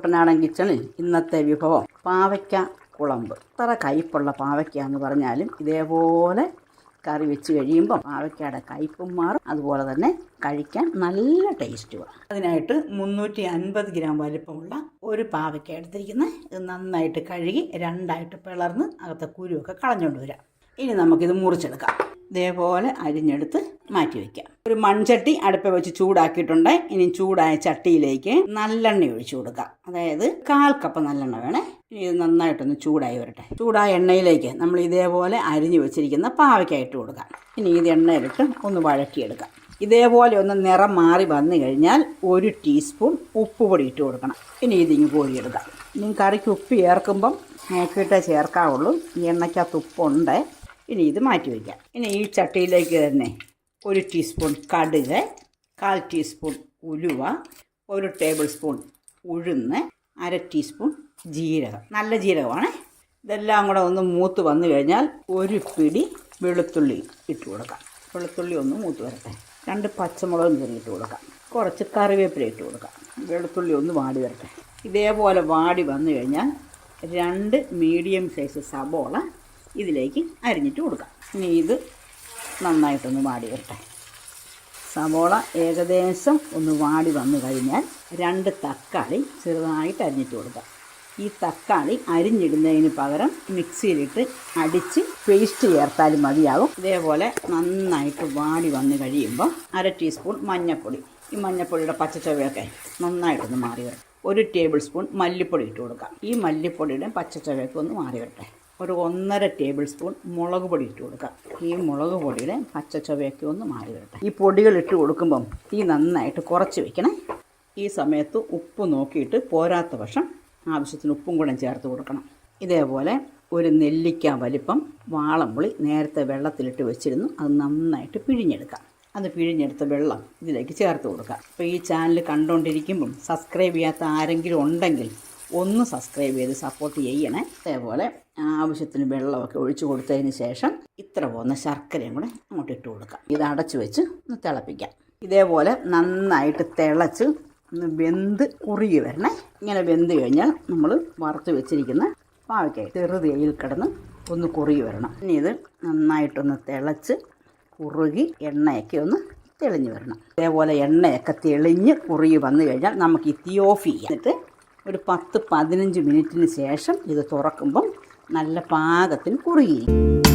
കുട്ടനാടൻ കിച്ചണിൽ ഇന്നത്തെ വിഭവം പാവയ്ക്ക കുളമ്പ്. ഇത്ര കയ്പുള്ള പാവയ്ക്ക എന്ന് പറഞ്ഞാലും ഇതേപോലെ കറി വെച്ച് കഴിയുമ്പോൾ പാവയ്ക്കയുടെ കയ്പും മാറും. അതുപോലെ തന്നെ കഴിക്കാൻ നല്ല ടേസ്റ്റുമാണ് അതിനായിട്ട് മുന്നൂറ്റി അൻപത് ഗ്രാം വലിപ്പമുള്ള ഒരു പാവയ്ക്ക എടുത്തിരിക്കുന്നത് ഇത് നന്നായിട്ട് കഴുകി രണ്ടായിട്ട് പിളർന്ന് അകത്തെ കുരുവൊക്കെ കളഞ്ഞുകൊണ്ട് വരാം. ഇനി നമുക്കിത് മുറിച്ചെടുക്കാം. ഇതേപോലെ അരിഞ്ഞെടുത്ത് മാറ്റി വയ്ക്കാം ഒരു മൺചട്ടി അടുപ്പ വെച്ച് ചൂടാക്കിയിട്ടുണ്ട്. ഇനി ചൂടായ ചട്ടിയിലേക്ക് നല്ലെണ്ണ ഒഴിച്ചു കൊടുക്കാം. അതായത് കാൽ കപ്പ് നല്ലെണ്ണ വേണേ. ഇനി ഇത് നന്നായിട്ടൊന്ന് ചൂടായി വരട്ടെ. ചൂടായ എണ്ണയിലേക്ക് നമ്മൾ ഇതേപോലെ അരിഞ്ഞു വെച്ചിരിക്കുന്ന പാവയ്ക്കായിട്ട് കൊടുക്കാം. ഇനി ഇത് എണ്ണയിലിട്ട് ഒന്ന് വഴക്കിയെടുക്കാം ഇതേപോലെ ഒന്ന് നിറം മാറി വന്നു കഴിഞ്ഞാൽ ഒരു ടീസ്പൂൺ ഉപ്പ് പൊടി ഇട്ട് കൊടുക്കണം. ഇനി ഇതിങ്ങ് കോരിയെടുക്കാം. ഇനി കറിക്ക് ഉപ്പ് ചേർക്കുമ്പം നോക്കിയിട്ടേ ചേർക്കാവുള്ളൂ. ഈ എണ്ണയ്ക്കകത്ത് ഉപ്പുണ്ട്. ഇനി ഇത് മാറ്റി വയ്ക്കാം. ഇനി ഈ ചട്ടിയിലേക്ക് തന്നെ ഒരു ടീസ്പൂൺ കടുക് കാൽ ടീസ്പൂൺ ഉലുവ ഒരു ടേബിൾ സ്പൂൺ ഉഴുന്ന് അര ടീസ്പൂൺ ജീരകം. നല്ല ജീരകമാണ്. ഇതെല്ലാം കൂടെ ഒന്ന് മൂത്ത് വന്നു കഴിഞ്ഞാൽ ഒരു പിടി വെളുത്തുള്ളി ഇട്ട് കൊടുക്കാം. വെളുത്തുള്ളി ഒന്ന് മൂത്ത് വരട്ടെ. രണ്ട് പച്ചമുളകും ചെറിയ ഇട്ട് കൊടുക്കാം. കുറച്ച് കറിവേപ്പില ഇട്ട് കൊടുക്കാം. വെളുത്തുള്ളി ഒന്ന് വാടി വരട്ടെ. ഇതേപോലെ വാടി വന്നു കഴിഞ്ഞാൽ രണ്ട് മീഡിയം സൈസ് സബോള ഇതിലേക്ക് അരിഞ്ഞിട്ട് കൊടുക്കാം. ഇനി ഇത് നന്നായിട്ടൊന്ന് വാടി വരട്ടെ. സവോള ഏകദേശം ഒന്ന് വാടി വന്നു കഴിഞ്ഞാൽ രണ്ട് തക്കാളി ചെറുതായിട്ട് അരിഞ്ഞിട്ട് കൊടുക്കാം. ഈ തക്കാളി അരിഞ്ഞിടുന്നതിന് പകരം മിക്സിയിലിട്ട് അടിച്ച് പേസ്റ്റ് ചേർത്താലും മതിയാകും ഇതേപോലെ നന്നായിട്ട് വാടി വന്നു കഴിയുമ്പോൾ അര ടീസ്പൂൺ മഞ്ഞൾപ്പൊടി. ഈ മഞ്ഞൾപ്പൊടിയുടെ പച്ചച്ചവയൊക്കെ നന്നായിട്ടൊന്ന് മാറി വരട്ടെ. ഒരു ടേബിൾ സ്പൂൺ മല്ലിപ്പൊടി ഇട്ട് കൊടുക്കാം. ഈ മല്ലിപ്പൊടിയുടെ പച്ചച്ചവയൊക്കെ ഒന്ന് മാറി വരട്ടെ. ഒരു ഒന്നര ടേബിൾ സ്പൂൺ മുളക് പൊടി ഇട്ട് കൊടുക്കാം. ഈ മുളക് പൊടിയുടെ പച്ചച്ചവയൊക്കെ ഒന്ന് മാറി വരട്ടെ. ഈ പൊടികൾ ഇട്ട് കൊടുക്കുമ്പം തീ നന്നായിട്ട് കുറച്ച് വെക്കണേ. ഈ സമയത്ത് ഉപ്പ് നോക്കിയിട്ട് പോരാത്ത പക്ഷം ആവശ്യത്തിന് ഉപ്പും കൂടെ ചേർത്ത് കൊടുക്കണം. ഇതേപോലെ ഒരു നെല്ലിക്ക വലിപ്പം വാളംപുളി നേരത്തെ വെള്ളത്തിലിട്ട് വെച്ചിരുന്നു. അത് നന്നായിട്ട് പിഴിഞ്ഞെടുക്കാം. അത് പിഴിഞ്ഞെടുത്ത വെള്ളം ഇതിലേക്ക് ചേർത്ത് കൊടുക്കാം. അപ്പോൾ ഈ ചാനൽ കണ്ടുകൊണ്ടിരിക്കുമ്പം സബ്സ്ക്രൈബ് ചെയ്യാത്ത ആരെങ്കിലും ഉണ്ടെങ്കിൽ ഒന്ന് സബ്സ്ക്രൈബ് ചെയ്ത് സപ്പോർട്ട് ചെയ്യണേ. അതേപോലെ ആവശ്യത്തിന് വെള്ളമൊക്കെ ഒഴിച്ചു കൊടുത്തതിന് ശേഷം ഇത്ര പോകുന്ന ശർക്കരയും കൂടെ അങ്ങോട്ട് ഇട്ട് കൊടുക്കാം. ഇത് അടച്ചു വെച്ച് ഒന്ന് തിളപ്പിക്കാം. ഇതേപോലെ നന്നായിട്ട് തിളച്ച് ഒന്ന് വെന്ത് കുറുകി വരണേ. ഇങ്ങനെ വെന്ത് കഴിഞ്ഞാൽ നമ്മൾ വറുത്ത് വെച്ചിരിക്കുന്ന പാവയ്ക്കായി ചെറുതേയിൽ കിടന്ന് ഒന്ന് കുറുകി വരണം. ഇനി ഇത് നന്നായിട്ടൊന്ന് തിളച്ച് കുറുകി എണ്ണയൊക്കെ ഒന്ന് തെളിഞ്ഞു വരണം. അതേപോലെ എണ്ണയൊക്കെ തെളിഞ്ഞ് കുറുകി വന്നു കഴിഞ്ഞാൽ നമുക്ക് ഈ തീ ഓഫ് ചെയ്യാം. എന്നിട്ട് ഒരു പത്ത് പതിനഞ്ച് മിനിറ്റിന് ശേഷം ഇത് തുറക്കുമ്പം നല്ല പാകത്തിന് കുറുകിയിരിക്കും